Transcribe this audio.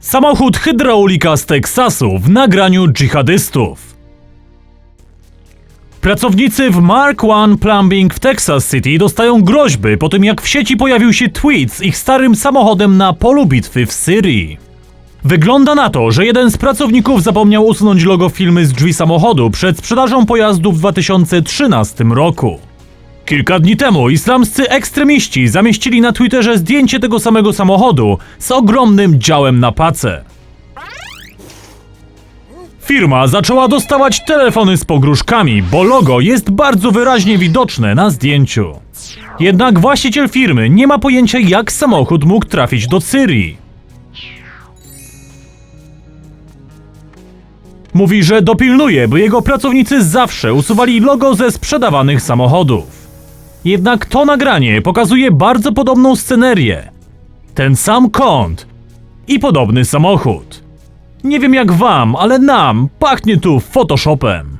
Samochód hydraulika z Teksasu w nagraniu dżihadystów. Pracownicy w Mark One Plumbing w Texas City dostają groźby po tym, jak w sieci pojawił się tweet z ich starym samochodem na polu bitwy w Syrii. Wygląda na to, że jeden z pracowników zapomniał usunąć logo firmy z drzwi samochodu przed sprzedażą pojazdu w 2013 roku. Kilka dni temu islamscy ekstremiści zamieścili na Twitterze zdjęcie tego samego samochodu z ogromnym działem na pace. Firma zaczęła dostawać telefony z pogróżkami, bo logo jest bardzo wyraźnie widoczne na zdjęciu. Jednak właściciel firmy nie ma pojęcia, jak samochód mógł trafić do Syrii. Mówi, że dopilnuje, by jego pracownicy zawsze usuwali logo ze sprzedawanych samochodów. Jednak to nagranie pokazuje bardzo podobną scenerię. Ten sam kąt i podobny samochód. Nie wiem jak wam, ale nam pachnie tu Photoshopem.